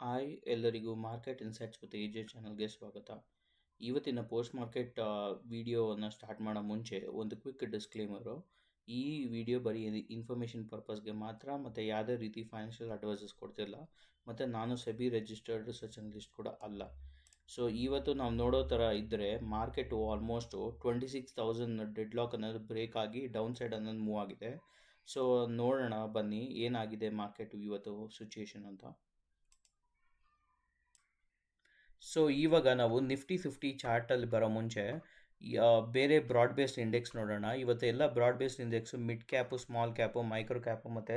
Hi ಎಲ್ಲರಿಗೂ market insights ಮತ್ತು A ಚಾನಲ್ಗೆ ಸ್ವಾಗತ. ಇವತ್ತಿನ ಪೋಸ್ಟ್ ಮಾರ್ಕೆಟ್ ವಿಡಿಯೋವನ್ನು ಸ್ಟಾರ್ಟ್ ಮಾಡೋ ಮುಂಚೆ ಒಂದು ಕ್ವಿಕ್ ಡಿಸ್ಕ್ಲೇಮರು ಈ ವಿಡಿಯೋ ಬರೀ ಇನ್ಫಾರ್ಮೇಷನ್ ಪರ್ಪಸ್ಗೆ ಮಾತ್ರ ಮತ್ತು ಯಾವುದೇ ರೀತಿ ಫೈನಾನ್ಷಿಯಲ್ ಅಡ್ವೈಸಸ್ ಕೊಡ್ತಿಲ್ಲ. ಮತ್ತು ನಾನು ಸೆಬಿ ರಿಜಿಸ್ಟರ್ಡ್ ರಿಸರ್ಚ್ ಅನಲಿಸ್ಟ್ ಕೂಡ ಅಲ್ಲ. ಸೊ ಇವತ್ತು ನಾವು ನೋಡೋ ಥರ ಇದ್ದರೆ market almost twenty six thousand dead lock ಅನ್ನೋದು ಬ್ರೇಕ್ ಆಗಿ ಡೌನ್ ಸೈಡ್ ಅನ್ನೋದು ಮೂವ್ ಆಗಿದೆ. ಸೊ ನೋಡೋಣ ಬನ್ನಿ ಏನಾಗಿದೆ ಮಾರ್ಕೆಟು ಇವತ್ತು ಸಿಚುಯೇಷನ್ ಅಂತ. ಸೊ ಇವಾಗ ನಾವು ನಿಫ್ಟಿ ಫಿಫ್ಟಿ ಚಾರ್ಟಲ್ಲಿ ಬರೋ ಮುಂಚೆ ಬೇರೆ ಬ್ರಾಡ್ ಬೇಸ್ಡ್ ಇಂಡೆಕ್ಸ್ ನೋಡೋಣ. ಇವತ್ತು ಎಲ್ಲ broad based index, mid cap, small cap, micro cap ಮತ್ತು,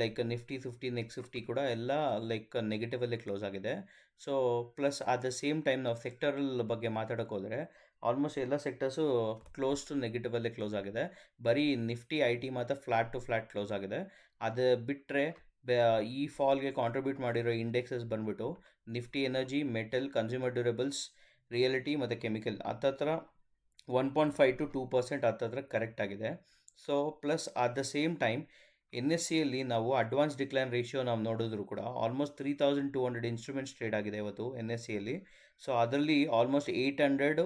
like Nifty fifty, next fifty ಕೂಡ ಎಲ್ಲ ಲೈಕ್ ನೆಗೆಟಿವಲ್ಲೇ ಕ್ಲೋಸ್ ಆಗಿದೆ. So plus at the same time ನಾವು ಸೆಕ್ಟರಲ್ ಬಗ್ಗೆ ಮಾತಾಡೋಕೆ ಹೋದರೆ, ಆಲ್ಮೋಸ್ಟ್ ಎಲ್ಲ ಸೆಕ್ಟರ್ಸು ಕ್ಲೋಸ್ ಟು ನೆಗೆಟಿವಲ್ಲೇ ಕ್ಲೋಸ್ ಆಗಿದೆ. ಬರೀ ನಿಫ್ಟಿ, ಐ ಟಿ ಮಾತ್ರ ಫ್ಲ್ಯಾಟ್ ಟು ಫ್ಲ್ಯಾಟ್ ಕ್ಲೋಸ್ ಆಗಿದೆ. ಅದು ಬಿಟ್ಟರೆ ಈ ಫಾಲ್ಗೆ ಕಾಂಟ್ರಿಬ್ಯೂಟ್ ಮಾಡಿರೋ ಇಂಡೆಕ್ಸಸ್ ಬಂದ್ಬಿಟ್ಟು Nifty energy metal consumer durables realty ಮತ್ತು ಕೆಮಿಕಲ್ ಹತ್ತತ್ರ one point five to two percent ಹತ್ತತ್ರ ಕರೆಕ್ಟ್ ಆಗಿದೆ. So plus at the same time N S ಸಿಯಲ್ಲಿ ನಾವು ಅಡ್ವಾನ್ಸ್ ಡಿಕ್ಲೈನ್ ರೇಷಿಯೋ ನಾವು ನೋಡಿದ್ರು ಕೂಡ almost three thousand two hundred instruments trade ಆಗಿದೆ ಇವತ್ತು ಎನ್ ಎಸ್ ಸಿಯಲ್ಲಿ ಸೊ ಅದರಲ್ಲಿ ಆಲ್ಮೋಸ್ಟ್ ಏಯ್ಟ್ ಹಂಡ್ರೆಡ್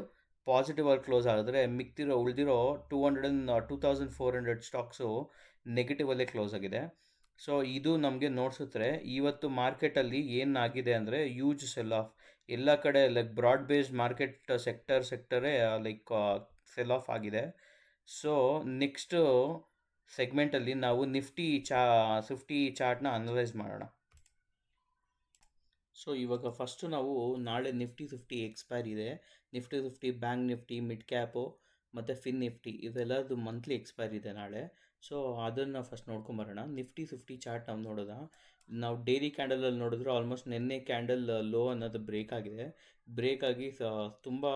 ಪಾಸಿಟಿವ್ ಆಗಿ ಕ್ಲೋಸ್ ಆಗಿದ್ರೆ ಮಿಕ್ತಿರೋ ಉಳಿದಿರೋ two hundred two thousand four hundred stocks ನೆಗೆಟಿವಲ್ಲೇ close ಆಗಿದೆ. ಸೊ ಇದು ನಮಗೆ ನೋಡ್ಸುತ್ತೆ, ಇವತ್ತು ಮಾರ್ಕೆಟಲ್ಲಿ ಏನಾಗಿದೆ ಅಂದರೆ ಯೂಜ್ ಸೆಲ್ ಆಫ್ ಎಲ್ಲ ಕಡೆ like broad based market sector ಸೆಕ್ಟರೇ like sell off ಆಗಿದೆ. ಸೊ ನೆಕ್ಸ್ಟು ಸೆಗ್ಮೆಂಟಲ್ಲಿ ನಾವು ನಿಫ್ಟಿ ಚಾ ಫಿಫ್ಟಿ ಚಾರ್ಟ್ನ ಅನಲೈಸ್ ಮಾಡೋಣ. ಸೊ ಇವಾಗ ಫಸ್ಟು ನಾವು ನಾಳೆ ನಿಫ್ಟಿ ಫಿಫ್ಟಿ ಎಕ್ಸ್ಪೈರ್ ಇದೆ. Nifty fifty bank Nifty mid cap ಮತ್ತು ಫಿನ್ ನಿಫ್ಟಿ ಇದೆಲ್ಲದು ಮಂತ್ಲಿ ಎಕ್ಸ್ಪೈರ್ ಇದೆ ನಾಳೆ. ಸೊ ಅದನ್ನು ಫಸ್ಟ್ ನೋಡ್ಕೊಂಬರೋಣ. ನಿಫ್ಟಿ ಫಿಫ್ಟಿ ಚಾರ್ಟ್ ನಾವು ನೋಡೋದ. ನಾವು ಡೈಲಿ ಕ್ಯಾಂಡಲಲ್ಲಿ ನೋಡಿದ್ರೆ ಆಲ್ಮೋಸ್ಟ್ ನಿನ್ನೆ ಕ್ಯಾಂಡಲ್ ಲೋ ಅನ್ನೋದು ಬ್ರೇಕ್ ಆಗಿದೆ. ಬ್ರೇಕ್ ಆಗಿ, ಸ, ತುಂಬ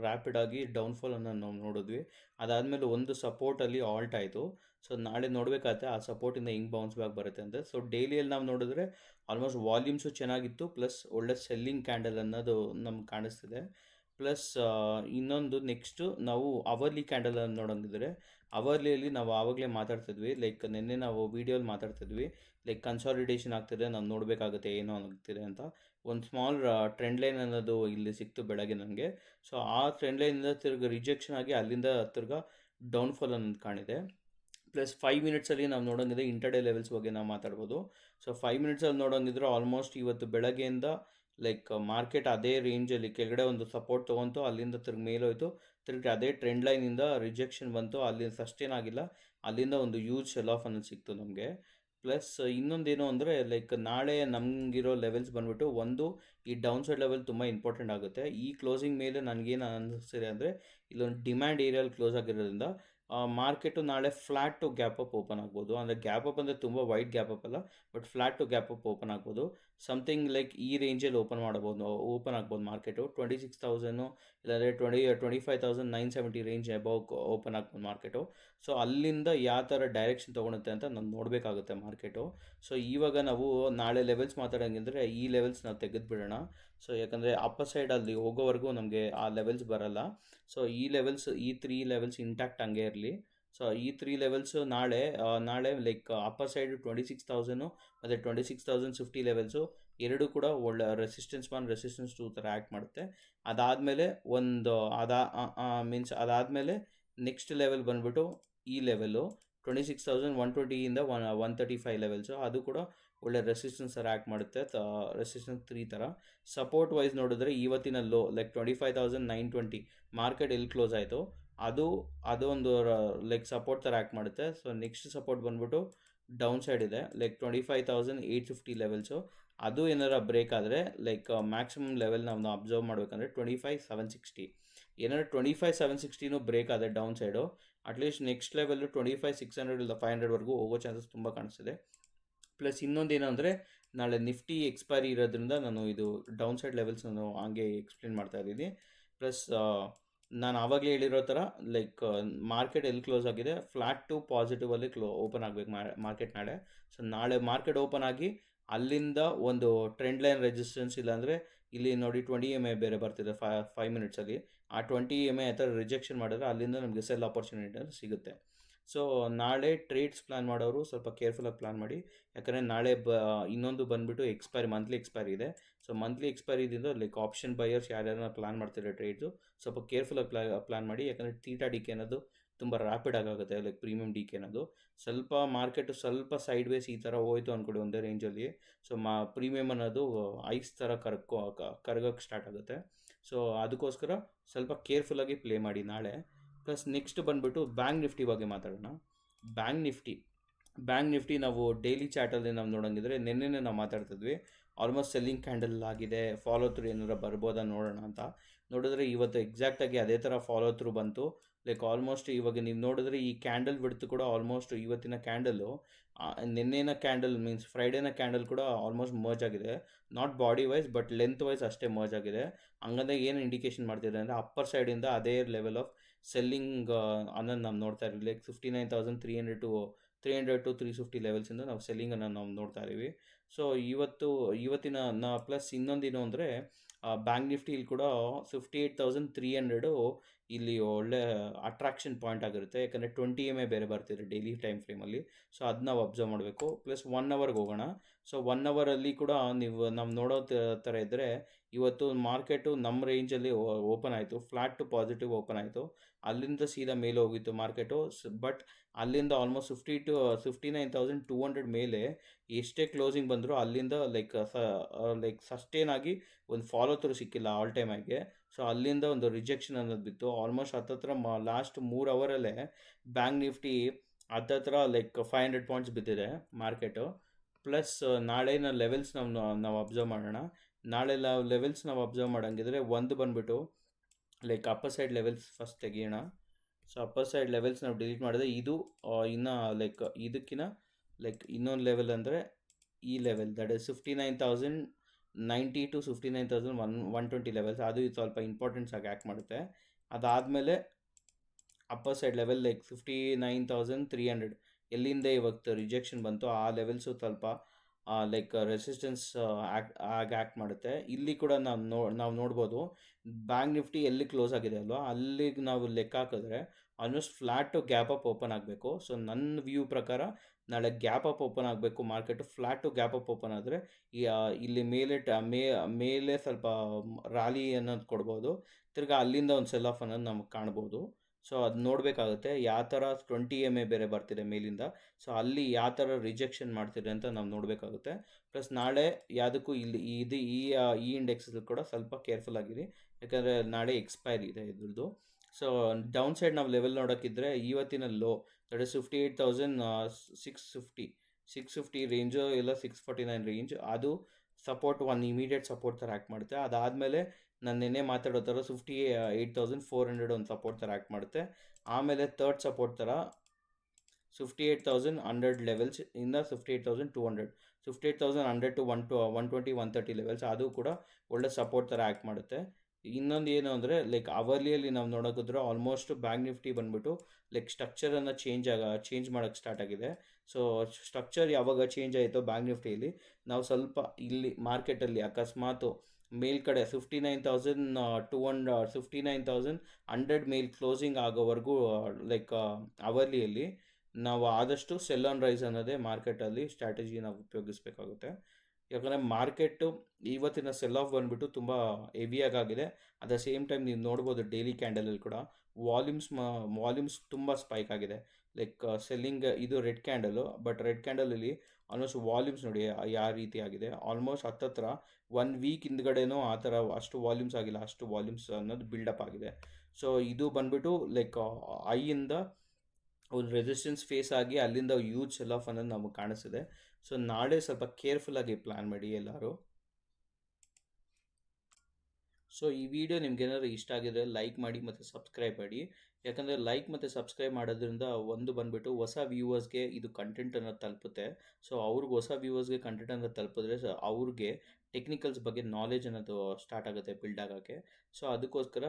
ರ್ಯಾಪಿಡಾಗಿ ಡೌನ್ಫಾಲನ್ನು ನಾವು ನೋಡಿದ್ವಿ. ಅದಾದಮೇಲೆ ಒಂದು ಸಪೋರ್ಟಲ್ಲಿ ಆಲ್ಟ್ ಆಯಿತು. ಸೊ ನಾಳೆ ನೋಡಬೇಕಾದ್ರೆ ಆ ಸಪೋರ್ಟಿಂದ ಹಿಂಗೆ ಬೌನ್ಸ್ ಬ್ಯಾಕ್ ಬರುತ್ತೆ ಅಂತ. ಸೊ ಡೈಲಿಯಲ್ಲಿ ನಾವು ನೋಡಿದ್ರೆ ಆಲ್ಮೋಸ್ಟ್ ವಾಲ್ಯೂಮ್ಸು ಚೆನ್ನಾಗಿತ್ತು ಪ್ಲಸ್ ಒಳ್ಳೆ ಸೆಲ್ಲಿಂಗ್ ಕ್ಯಾಂಡಲ್ ಅನ್ನೋದು ನಮ್ಗೆ ಕಾಣಿಸ್ತಿದೆ. ಪ್ಲಸ್ ಇನ್ನೊಂದು ನೆಕ್ಸ್ಟು ನಾವು ಅವರ್ಲಿ ಕ್ಯಾಂಡಲನ್ನು ನೋಡೋಂಗಿದ್ರೆ ಅವರ್ಲಿಯಲ್ಲಿ ನಾವು ಆವಾಗಲೇ ಮಾತಾಡ್ತಿದ್ವಿ. ಲೈಕ್ ನಿನ್ನೆ ನಾವು ವೀಡಿಯೋಲಿ ಮಾತಾಡ್ತಿದ್ವಿ. ಲೈಕ್ ಕನ್ಸಾಲಿಡೇಷನ್ ಆಗ್ತಿದೆ ನಾವು ನೋಡಬೇಕಾಗುತ್ತೆ ಏನೋ ಆಗ್ತಿದೆ ಅಂತ. ಒಂದು ಸ್ಮಾಲ್ ಟ್ರೆಂಡ್ ಲೈನ್ ಅನ್ನೋದು ಇಲ್ಲಿ ಸಿಕ್ತು ಬೆಳಗ್ಗೆ ನನಗೆ ಸೊ ಆ ಟ್ರೆಂಡ್ ಲೈನಿಂದ ತಿರ್ಗಿ ರಿಜೆಕ್ಷನ್ ಆಗಿ ಅಲ್ಲಿಂದ ತಿರ್ಗಿ ಡೌನ್ಫಾಲ್ ಅನ್ನೋದು ಕಾಣಿದೆ. ಪ್ಲಸ್ ಫೈವ್ ಮಿನಿಟ್ಸಲ್ಲಿ ನಾವು ನೋಡೋಂಗಿದ್ರೆ ಇಂಟರ್ಡೇ ಲೆವೆಲ್ಸ್ ಬಗ್ಗೆ ನಾವು ಮಾತಾಡ್ಬೋದು. ಸೊ ಫೈವ್ ಮಿನಿಟ್ಸಲ್ಲಿ ನೋಡೋಂಗಿದ್ರೆ ಆಲ್ಮೋಸ್ಟ್ ಇವತ್ತು ಬೆಳಗ್ಗೆಯಿಂದ ಲೈಕ್ ಮಾರ್ಕೆಟ್ ಅದೇ ರೇಂಜಲ್ಲಿ ಕೆಳಗಡೆ ಒಂದು ಸಪೋರ್ಟ್ ತೊಗೊಂತು, ಅಲ್ಲಿಂದ ತಿರ್ಗಿ ಮೇಲೋಯ್ತು ತಿರ್ಗಿ ಅದೇ ಟ್ರೆಂಡ್ ಲೈನಿಂದ ರಿಜೆಕ್ಷನ್ ಬಂತು. ಅಲ್ಲಿ ಸಸ್ಟೇನ್ ಆಗಿಲ್ಲ. ಅಲ್ಲಿಂದ ಒಂದು ಯೂಜ್ ಸೆಲ್ ಆಫ್ ಅನ್ನೋದು ಸಿಕ್ತು ನಮಗೆ. ಪ್ಲಸ್ ಇನ್ನೊಂದೇನು ಅಂದರೆ ಲೈಕ್ ನಾಳೆ ನಮಗಿರೋ ಲೆವೆಲ್ಸ್ ಬಂದ್ಬಿಟ್ಟು ಒಂದು, ಈ ಡೌನ್ ಸೈಡ್ ಲೆವೆಲ್ ತುಂಬ ಇಂಪಾರ್ಟೆಂಟ್ ಆಗುತ್ತೆ. ಈ ಕ್ಲೋಸಿಂಗ್ ಮೇಲೆ ನನಗೇನು ಅನ್ನಿಸ್ತಿದೆ ಅಂದರೆ, ಇಲ್ಲೊಂದು ಡಿಮ್ಯಾಂಡ್ ಏರಿಯಲ್ಲಿ ಕ್ಲೋಸ್ ಆಗಿರೋದ್ರಿಂದ ಮಾರ್ಕೆಟು ನಾಳೆ flat to gap up open ಆಗ್ಬೋದು. ಅಂದರೆ ಗ್ಯಾಪ್ ಅಪ್ ಅಂದರೆ ತುಂಬ ವೈಡ್ ಗ್ಯಾಪ್ ಅಪ್ ಅಲ್ಲ but flat to gap up open ಆಗ್ಬೋದು. ಸಮಥಿಂಗ್ ಲೈಕ್ ಈ ರೇಂಜಲ್ಲಿ ಓಪನ್ ಮಾಡ್ಬೋದು ಓಪನ್ ಆಗ್ಬೋದು ಮಾರ್ಕೆಟು ಟ್ವೆಂಟಿ ಸಿಕ್ಸ್ ತೌಸಂಡು ಇಲ್ಲಾಂದರೆ twenty twenty five thousand nine seventy range above open ಆಗ್ಬೋದು ಮಾರ್ಕೆಟು ಸೊ ಅಲ್ಲಿಂದ ಯಾವ ಥರ ಡೈರೆಕ್ಷನ್ ತೊಗೊಳುತ್ತೆ ಅಂತ ನಾವು ನೋಡಬೇಕಾಗುತ್ತೆ ಮಾರ್ಕೆಟು ಸೊ ಇವಾಗ ನಾವು ನಾಳೆ ಲೆವೆಲ್ಸ್ ಮಾತಾಡೋಂಗಿದ್ರೆ ಈ ಲೆವೆಲ್ಸ್ ನಾವು ತೆಗೆದುಬಿಡೋಣ. ಸೊ ಯಾಕಂದರೆ ಅಪ್ಪ ಸೈಡ್ ಅಲ್ಲಿ ಹೋಗೋವರೆಗೂ ನಮಗೆ ಆ ಲೆವೆಲ್ಸ್ ಬರಲ್ಲ. ಸೊ ಈ ಲೆವೆಲ್ಸ್ ಈ ತ್ರೀ ಲೆವೆಲ್ಸ್ ಇಂಟ್ಯಾಕ್ಟ್ ಹಂಗೆ ಇರಲಿ. ಸೊ ಈ ತ್ರೀ ಲೆವೆಲ್ಸು ನಾಳೆ ನಾಳೆ like upper side twenty six thousand ಮತ್ತು twenty six thousand fifty levels ಎರಡು ಕೂಡ ಒಳ್ಳೆ ರೆಸಿಸ್ಟೆನ್ಸ್ ಒನ್ ರೆಸಿಸ್ಟೆನ್ಸ್ ಟೂ ಥರ ಆ್ಯಕ್ಟ್ ಮಾಡುತ್ತೆ. ಅದಾದಮೇಲೆ ಒಂದು, ಅದಾ ಮೀನ್ಸ್ ಅದಾದಮೇಲೆ ನೆಕ್ಸ್ಟ್ ಲೆವೆಲ್ ಬಂದುಬಿಟ್ಟು ಈ level twenty six thousand one ಟ್ವೆಂಟಿಯಿಂದ one one thirty five levels ಅದು ಕೂಡ ಒಳ್ಳೆ ರೆಸಿಸ್ಟೆನ್ಸ್ ಥರ ಆ್ಯಕ್ಟ್ ಮಾಡುತ್ತೆ ರೆಸಿಸ್ಟೆನ್ಸ್ ತ್ರೀ. ಥರ ಸಪೋರ್ಟ್ ವೈಸ್ ನೋಡಿದ್ರೆ ಇವತ್ತಿನ low like twenty five thousand nine twenty market ಎಲ್ಲಿ ಕ್ಲೋಸ್ ಆಯಿತು? ಅದು ಅದೊಂದು ಲೈಕ್ ಸಪೋರ್ಟ್ ಥರ ಆ್ಯಕ್ಟ್ ಮಾಡುತ್ತೆ. ಸೊ ನೆಕ್ಸ್ಟ್ ಸಪೋರ್ಟ್ ಬಂದ್ಬಿಟ್ಟು ಡೌನ್ ಸೈಡ್ ಇದೆ. Like twenty five thousand eight fifty levels ಅದು ಏನಾರ ಬ್ರೇಕ್ ಆದರೆ ಲೈಕ್ ಮ್ಯಾಕ್ಸಿಮಮ್ ಲೆವೆಲ್ ನಾವು ಅಬ್ಸರ್ವ್ ಮಾಡಬೇಕಂದ್ರೆ ಟ್ವೆಂಟಿ ಫೈವ್ ಸೆವೆನ್ ಸಿಕ್ಸ್ಟಿ ಏನಾರ ಟ್ವೆಂಟಿ ಫೈವ್ ಸೆವೆನ್ ಸಿಕ್ಸ್ಟಿನೂ ಬ್ರೇಕ್ ಆದರೆ downside at least next level twenty five six hundred ಇಲ್ಲ ಫೈವ್ ಹಂಡ್ರೆಡ್ವರೆಗೂ ಹೋಗೋ ಚಾನ್ಸಸ್ ತುಂಬ ಕಾಣಿಸ್ತಿದೆ. ಪ್ಲಸ್ ಇನ್ನೊಂದೇನು ಅಂದರೆ ನಾಳೆ ನಿಫ್ಟಿ ಎಕ್ಸ್ಪೈರಿ ಇರೋದ್ರಿಂದ ನಾನು ಇದು ಡೌನ್ ಸೈಡ್ ಲೆವೆಲ್ಸ್ ನಾನು ಹಂಗೆ ಎಕ್ಸ್ಪ್ಲೇನ್ ಮಾಡ್ತಾ ಇದ್ದೀನಿ. ಪ್ಲಸ್ ನಾನು ಆವಾಗಲೇ ಹೇಳಿರೋ ಥರ ಲೈಕ್ ಮಾರ್ಕೆಟ್ ಎಲ್ಲಿ ಕ್ಲೋಸ್ ಆಗಿದೆ ಫ್ಲಾಟ್ ಟು ಪಾಸಿಟಿವಲ್ಲಿ ಕ್ಲೋ ಓಪನ್ ಆಗಬೇಕು ಮಾರ್ಕೆಟ್ ನಾಳೆ. ಸೊ ನಾಳೆ ಮಾರ್ಕೆಟ್ ಓಪನ್ ಆಗಿ ಅಲ್ಲಿಂದ ಒಂದು ಟ್ರೆಂಡ್ ಲೈನ್ ರೆಸಿಸ್ಟೆನ್ಸ್ ಇಲ್ಲಾಂದರೆ ಇಲ್ಲಿ ನೋಡಿ ಟ್ವೆಂಟಿ ಎಂ ಎ ಬೇರೆ ಬರ್ತಿದೆ ಫೈ ಫೈವ್ ಮಿನಿಟ್ಸಲ್ಲಿ ಆ ಟ್ವೆಂಟಿ ಎಂ ಎ ಆ ಥರ ರಿಜೆಕ್ಷನ್ ಮಾಡಿದ್ರೆ ಅಲ್ಲಿಂದ ನಮಗೆ ಸೆಲ್ ಆಪರ್ಚುನಿಟಿ ಸಿಗುತ್ತೆ. ಸೊ ನಾಳೆ ಟ್ರೇಡ್ಸ್ ಪ್ಲಾನ್ ಮಾಡೋರು ಸ್ವಲ್ಪ ಕೇರ್ಫುಲ್ಲಾಗಿ ಪ್ಲ್ಯಾನ್ ಮಾಡಿ. ಯಾಕಂದರೆ ನಾಳೆ ಬ, ಇನ್ನೊಂದು ಬಂದುಬಿಟ್ಟು ಎಕ್ಸ್ಪೈರಿ ಮಂತ್ಲಿ ಎಕ್ಸ್ಪೈರಿ ಇದೆ. ಸೊ ಮಂತ್ಲಿ ಎಕ್ಸ್ಪೈರಿದಿಂದ ಲೈಕ್ ಆಪ್ಷನ್ ಬೈಯರ್ಸ್ ಯಾರ್ಯಾರನ್ನ ಪ್ಲ್ಯಾನ್ ಮಾಡ್ತಿರೋ ಟ್ರೇಡ್ಸು ಸ್ವಲ್ಪ ಕೇರ್ಫುಲ್ಲಾಗಿ ಪ್ಲಾ ಪ್ಲ್ಯಾನ್ ಮಾಡಿ. ಯಾಕಂದರೆ ತೀಟಾ ಡಿಕೆ ಅನ್ನೋದು ತುಂಬ ರ್ಯಾಪಿಡ್ ಆಗುತ್ತೆ ಲೈಕ್ ಪ್ರೀಮಿಯಂ ಡಿ ಕೆ ಅನ್ನೋದು. ಸ್ವಲ್ಪ ಮಾರ್ಕೆಟ್ ಸ್ವಲ್ಪ ಸೈಡ್ ವೇಸ್ ಈ ಥರ ಹೋಯ್ತು ಅಂದ್ಕೊಡಿ ಒಂದೇ ರೇಂಜಲ್ಲಿ ಸೊ ಮಾ ಪ್ರೀಮಿಯಮ್ ಅನ್ನೋದು ಐಸ್ ಥರ ಕರ್ಕೋ ಕರ್ಗೋಕ್ಕೆ ಸ್ಟಾರ್ಟ್ ಆಗುತ್ತೆ. ಸೊ ಅದಕ್ಕೋಸ್ಕರ ಸ್ವಲ್ಪ ಕೇರ್ಫುಲ್ಲಾಗಿ ಪ್ಲೇ ಮಾಡಿ ನಾಳೆ. ಪ್ಲಸ್ ನೆಕ್ಸ್ಟ್ ಬಂದುಬಿಟ್ಟು ಬ್ಯಾಂಕ್ ನಿಫ್ಟಿ ಬಗ್ಗೆ ಮಾತಾಡೋಣ. Bank Nifty. ಬ್ಯಾಂಕ್ ನಿಫ್ಟಿ ನಾವು ಡೈಲಿ ಚಾಟಲ್ಲಿ ನಾವು ನೋಡೋಂಗಿದ್ರೆ ನಿನ್ನೆನೇ ನಾವು ಮಾತಾಡ್ತಿದ್ವಿ. ಆಲ್ಮೋಸ್ಟ್ ಸೆಲ್ಲಿಂಗ್ ಕ್ಯಾಂಡಲ್ ಆಗಿದೆ. ಫಾಲೋ ಥ್ರೂ ಏನಾರ ಬರ್ಬೋದಾ ನೋಡೋಣ ಅಂತ. ನೋಡಿದ್ರೆ ಇವತ್ತು ಎಕ್ಸಾಕ್ಟಾಗಿ ಅದೇ ಥರ ಫಾಲೋ ಥ್ರೂ ಬಂತು. ಲೈಕ್ ಆಲ್ಮೋಸ್ಟ್ ಇವಾಗ ನೀವು ನೋಡಿದ್ರೆ ಈ ಕ್ಯಾಂಡಲ್ ಬಿಡ್ತು ಕೂಡ ಆಲ್ಮೋಸ್ಟ್ ಇವತ್ತಿನ ಕ್ಯಾಂಡಲ್ಲು ನಿನ್ನೆನ ಕ್ಯಾಂಡಲ್ ಮೀನ್ಸ್ ಫ್ರೈಡೇನ ಕ್ಯಾಂಡಲ್ ಕೂಡ ಆಲ್ಮೋಸ್ಟ್ ಮರ್ಜ್ ಆಗಿದೆ. Not body wise but length wise ಅಷ್ಟೇ ಮರ್ಜ್ ಆಗಿದೆ. ಹಂಗಂದ್ರೆ ಏನು ಇಂಡಿಕೇಶನ್ ಮಾಡ್ತಿದ್ದಾರೆ ಅಂದರೆ ಅಪ್ಪರ್ ಸೈಡಿಂದ ಅದೇ ಲೆವೆಲ್ ಆಫ್ ಸೆಲ್ಲಿಂಗ್ ಅನ್ನೋದು ನಾವು ನೋಡ್ತಾ ಇದ್ದೀವಿ like fifty nine thousand three hundred to three hundred to three fifty ಲೆವೆಲ್ಸಿಂದ ನಾವು ಸೆಲ್ಲಿಂಗನ್ನು ನಾವು ನೋಡ್ತಾ ಇದ್ದೀವಿ. ಸೊ ಇವತ್ತು, ಇವತ್ತಿನ ನಾ ಪ್ಲಸ್ ಇನ್ನೊಂದೇನು ಅಂದರೆ ಬ್ಯಾಂಕ್ ಇಲ್ಲಿ ಕೂಡ fifty eight thousand three hundred ಇಲ್ಲಿ ಒಳ್ಳೆ ಅಟ್ರಾಕ್ಷನ್ ಪಾಯಿಂಟ್ ಆಗಿರುತ್ತೆ. ಯಾಕಂದರೆ ಟ್ವೆಂಟಿ ಎಂ ಎ ಬೇರೆ ಬರ್ತಿದೆ ಡೈಲಿ ಟೈಮ್ ಫ್ರೇಮಲ್ಲಿ ಸೊ ಅದು ನಾವು ಅಬ್ಸರ್ವ್ ಮಾಡಬೇಕು. ಪ್ಲಸ್ ಒನ್ ಅವರ್ಗೆ ಹೋಗೋಣ. ಸೊ ಒನ್ ಅವರಲ್ಲಿ ಕೂಡ ನೀವು, ನಾವು ನೋಡೋ ಥರ ಇದ್ದರೆ ಇವತ್ತು ಮಾರ್ಕೆಟು ನಮ್ಮ ರೇಂಜಲ್ಲಿ ಓಪನ್ ಆಯಿತು, ಫ್ಲಾಟ್ ಟು ಪಾಸಿಟಿವ್ ಓಪನ್ ಆಯಿತು. ಅಲ್ಲಿಂದ ಸೀದಾ ಮೇಲೆ ಹೋಗಿತ್ತು ಮಾರ್ಕೆಟು ಬಟ್ ಅಲ್ಲಿಂದ almost fifty two, fifty nine thousand two hundred ಮೇಲೆ ಎಷ್ಟೇ ಕ್ಲೋಸಿಂಗ್ ಬಂದರೂ ಅಲ್ಲಿಂದ ಲೈಕ್, ಸ ಲೈಕ್ ಸಸ್ಟೇನ್ ಆಗಿ ಒಂದು ಫಾಲೋ ಥ್ರೂ ಸಿಕ್ಕಿಲ್ಲ ಆಲ್ ಟೈಮ್ ಆಗಿ. ಸೊ ಅಲ್ಲಿಂದ ಒಂದು ರಿಜೆಕ್ಷನ್ ಅನ್ನೋದು ಬಿತ್ತು. ಆಲ್ಮೋಸ್ಟ್ ಹತ್ತತ್ರ ಮ, ಲಾಸ್ಟ್ ಮೂರು ಅವರಲ್ಲೇ ಬ್ಯಾಂಕ್ ನಿಫ್ಟಿ ಹತ್ತತ್ರ ಲೈಕ್ ಫೈವ್ ಹಂಡ್ರೆಡ್ ಪಾಯಿಂಟ್ಸ್ ಬಿದ್ದಿದೆ ಮಾರ್ಕೆಟು. ಪ್ಲಸ್ ನಾಳೆನ ಲೆವೆಲ್ಸ್ ನಾವು ನಾವು ಅಬ್ಸರ್ವ್ ಮಾಡೋಣ. ನಾಳೆ ಲೆವೆಲ್ಸ್ ನಾವು ಅಬ್ಸರ್ವ್ ಮಾಡೋಂಗಿದ್ರೆ ಒಂದು ಬಂದುಬಿಟ್ಟು like upper side levels first ತೆಗಿಯೋಣ. So upper side levels ನಾವು ಡಿಲೀಟ್ ಮಾಡಿದ್ರೆ ಇದು ಇನ್ನು ಲೈಕ್ ಇದಕ್ಕಿನ ಲೈಕ್ ಇನ್ನೊಂದು ಲೆವೆಲ್ ಅಂದರೆ ಈ level that is fifty nine thousand ninety to fifty nine thousand one one twenty levels ಅದು ಇದು ಸ್ವಲ್ಪ ಇಂಪಾರ್ಟೆನ್ಸ್ ಆಗಿ ಆ್ಯಕ್ಟ್ ಮಾಡುತ್ತೆ. ಅದಾದಮೇಲೆ upper side level like fifty nine thousand three hundred ಎಲ್ಲಿಂದ ಇವತ್ತು ರಿಜೆಕ್ಷನ್ ಬಂತು ಆ ಲೆವೆಲ್ಸು ಸ್ವಲ್ಪ ಲೈಕ್ ರೆಸಿಸ್ಟೆನ್ಸ್ ಆ್ಯಕ್ಟ್ ಆಗಿ ಆ್ಯಕ್ಟ್ ಮಾಡುತ್ತೆ. ಇಲ್ಲಿ ಕೂಡ ನಾವು ನೋ, ನಾವು ನೋಡ್ಬೋದು. ಬ್ಯಾಂಕ್ ನಿಫ್ಟಿ ಎಲ್ಲಿ ಕ್ಲೋಸ್ ಆಗಿದೆ ಅಲ್ವಾ? ಅಲ್ಲಿಗೆ ನಾವು ಲೆಕ್ಕ ಹಾಕಿದ್ರೆ almost flat gap up open ಆಗಬೇಕು. ಸೊ ನನ್ನ ವ್ಯೂ ಪ್ರಕಾರ ನಾಳೆ ಗ್ಯಾಪ್ ಅಪ್ ಓಪನ್ ಆಗಬೇಕು market flat gap up open ಆದರೆ ಇಲ್ಲಿ ಮೇಲೆ ಟ ಮೇಲೆ ಸ್ವಲ್ಪ ರ್ಯಾಲಿ ಅನ್ನೋದು ಕೊಡ್ಬೋದು. ತಿರ್ಗಿ ಅಲ್ಲಿಂದ ಒಂದು ಸೆಲ್ ಆಫ್ ಅನ್ನೋದು ನಮ್ಗೆ ಕಾಣ್ಬೋದು. ಸೊ ಅದು ನೋಡಬೇಕಾಗುತ್ತೆ ಯಾವ ಥರ ಟ್ವೆಂಟಿ ಎಂ ಎ ಬೇರೆ ಬರ್ತಿದೆ ಮೇಲಿಂದ. ಸೊ ಅಲ್ಲಿ ಯಾವ ಥರ ರಿಜೆಕ್ಷನ್ ಮಾಡ್ತಿದೆ ಅಂತ ನಾವು ನೋಡಬೇಕಾಗುತ್ತೆ. ಪ್ಲಸ್ ನಾಳೆ ಯಾವುದಕ್ಕೂ ಇಲ್ಲಿ ಇದು ಈ ಈ ಇಂಡೆಕ್ಸಲ್ಲಿ ಕೂಡ ಸ್ವಲ್ಪ ಕೇರ್ಫುಲ್ ಆಗಿರಿ. ಯಾಕಂದರೆ ನಾಳೆ ಎಕ್ಸ್ಪೈರ್ ಇದೆ ಇದ್ರದ್ದು. ಸೊ ಡೌನ್ ಸೈಡ್ ನಾವು ಲೆವೆಲ್ ನೋಡೋಕ್ಕಿದ್ರೆ ಇವತ್ತಿನ low that is fifty eight thousand six fifty six fifty range ಇಲ್ಲ ಸಿಕ್ಸ್ ಫಾರ್ಟಿ ನೈನ್ ರೇಂಜ್ ಅದು ಸಪೋರ್ಟ್ ಒನ್ ಇಮಿಡಿಯೇಟ್ ಸಪೋರ್ಟ್ ಥರ ಆ್ಯಕ್ಟ್ ಮಾಡುತ್ತೆ. ಅದಾದಮೇಲೆ ನಾನು ನಿನ್ನೆ ಮಾತಾಡೋ ಥರ fifty eight thousand four hundred ಒಂದು ಸಪೋರ್ಟ್ ಥರ ಆ್ಯಕ್ಟ್ ಮಾಡುತ್ತೆ. ಆಮೇಲೆ ತರ್ಡ್ ಸಪೋರ್ಟ್ ಥರ fifty eight thousand hundred levels ಇಂದ fifty eight thousand two hundred fifty eight thousand hundred to one to one twenty one thirty levels ಅದು ಕೂಡ ಒಳ್ಳೆ support ಥರ ಆ್ಯಕ್ಟ್ ಮಾಡುತ್ತೆ. ಇನ್ನೊಂದು ಏನು ಅಂದರೆ ಲೈಕ್ ಅವರ್ಲಿಯಲ್ಲಿ ನಾವು ನೋಡೋಕ್ಕಿದ್ರೆ ಆಲ್ಮೋಸ್ಟ್ ಬ್ಯಾಂಕ್ ನಿಫ್ಟಿ ಬಂದುಬಿಟ್ಟು ಲೈಕ್ ಸ್ಟ್ರಕ್ಚರನ್ನು ಚೇಂಜ್ ಆಗ ಚೇಂಜ್ ಮಾಡೋಕ್ಕೆ ಸ್ಟಾರ್ಟ್ ಆಗಿದೆ. ಸೊ ಸ್ಟ್ರಕ್ಚರ್ ಯಾವಾಗ ಚೇಂಜ್ ಆಯಿತೋ ಬ್ಯಾಂಕ್ ನಿಫ್ಟಿಯಲ್ಲಿ ನಾವು ಸ್ವಲ್ಪ ಇಲ್ಲಿ ಮಾರ್ಕೆಟಲ್ಲಿ ಅಕಸ್ಮಾತು ಮೇಲ್ಗಡೆ fifty nine thousand two and fifty nine thousand hundred mail closing ಆಗೋವರೆಗೂ ಲೈಕ್ ಅವರ್ಲಿಯಲ್ಲಿ ನಾವು ಆದಷ್ಟು ಸೆಲ್ ಆನ್ ರೈಸ್ ಅನ್ನೋದೇ ಮಾರ್ಕೆಟಲ್ಲಿ ಸ್ಟ್ರಾಟಜಿ ಉಪಯೋಗಿಸ್ಬೇಕಾಗುತ್ತೆ. ಯಾಕಂದರೆ ಮಾರ್ಕೆಟು ಇವತ್ತಿನ ಸೆಲ್ ಆಫ್ ಬಂದುಬಿಟ್ಟು ತುಂಬ ಹೆವಿಯಾಗಿ ಆಗಿದೆ. ಅಟ್ ದ ಸೇಮ್ ಟೈಮ್ ನೀವು ನೋಡ್ಬೋದು ಡೈಲಿ ಕ್ಯಾಂಡಲಲ್ಲಿ ಕೂಡ ವಾಲ್ಯೂಮ್ಸ್ ವಾಲ್ಯೂಮ್ಸ್ ತುಂಬ ಸ್ಪೈಕ್ ಆಗಿದೆ. ಲೈಕ್ ಸೆಲ್ಲಿಂಗ್ ಇದು ರೆಡ್ ಕ್ಯಾಂಡಲು ಬಟ್ ರೆಡ್ ಕ್ಯಾಂಡಲಲ್ಲಿ ಆಲ್ಮೋಸ್ಟ್ ವಾಲ್ಯೂಮ್ಸ್ ನೋಡಿ ಯಾವ ರೀತಿ ಆಗಿದೆ. ಆಲ್ಮೋಸ್ಟ್ ಹತ್ತತ್ರ ಒನ್ ವೀಕ್ ಹಿಂದ್ಗಡೆನೂ ಆ ಥರ ಅಷ್ಟು ವಾಲ್ಯೂಮ್ಸ್ ಆಗಿಲ್ಲ, ಅಷ್ಟು ವಾಲ್ಯೂಮ್ಸ್ ಅನ್ನೋದು ಬಿಲ್ಡಪ್ ಆಗಿದೆ. ಸೊ ಇದು ಬಂದ್ಬಿಟ್ಟು ಲೈಕ್ ಐಯಿಂದ ಒಂದು ರೆಸಿಸ್ಟೆನ್ಸ್ ಫೇಸ್ ಆಗಿ ಅಲ್ಲಿಂದ ಯೂಜ್ ಸೆಲ್ ಆಫ್ ಅನ್ನೋದು ನಮಗೆ ಕಾಣಿಸಿದೆ ಸೊ ನಾಳೆ ಸ್ವಲ್ಪ ಕೇರ್ಫುಲ್ಲಾಗಿ ಪ್ಲ್ಯಾನ್ ಮಾಡಿ ಎಲ್ಲರೂ. ಸೊ ಈ ವಿಡಿಯೋ ನಿಮ್ಗೆ ಏನಾದರೂ ಇಷ್ಟ ಆಗಿದ್ರೆ ಲೈಕ್ ಮಾಡಿ ಮತ್ತು ಸಬ್ಸ್ಕ್ರೈಬ್ ಮಾಡಿ. ಯಾಕಂದರೆ ಲೈಕ್ ಮತ್ತು ಸಬ್ಸ್ಕ್ರೈಬ್ ಮಾಡೋದ್ರಿಂದ ಒಂದು ಬಂದುಬಿಟ್ಟು ಹೊಸ ವ್ಯೂವರ್ಸ್ಗೆ ಇದು ಕಂಟೆಂಟ್ ಅನ್ನೋದು ತಲುಪುತ್ತೆ. ಸೊ ಅವ್ರಿಗೆ ಹೊಸ ವ್ಯೂವರ್ಸ್ಗೆ ಕಂಟೆಂಟ್ ಅನ್ನೋದು ತಲುಪಿದ್ರೆ ಸೊ ಅವ್ರಿಗೆ ಟೆಕ್ನಿಕಲ್ಸ್ ಬಗ್ಗೆ ನಾಲೆಜ್ ಅನ್ನೋದು ಸ್ಟಾರ್ಟ್ ಆಗುತ್ತೆ ಬಿಲ್ಡ್ ಆಗೋಕ್ಕೆ. ಸೊ ಅದಕ್ಕೋಸ್ಕರ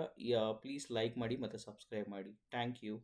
ಪ್ಲೀಸ್ ಲೈಕ್ ಮಾಡಿ ಮತ್ತು ಸಬ್ಸ್ಕ್ರೈಬ್ ಮಾಡಿ. Thank you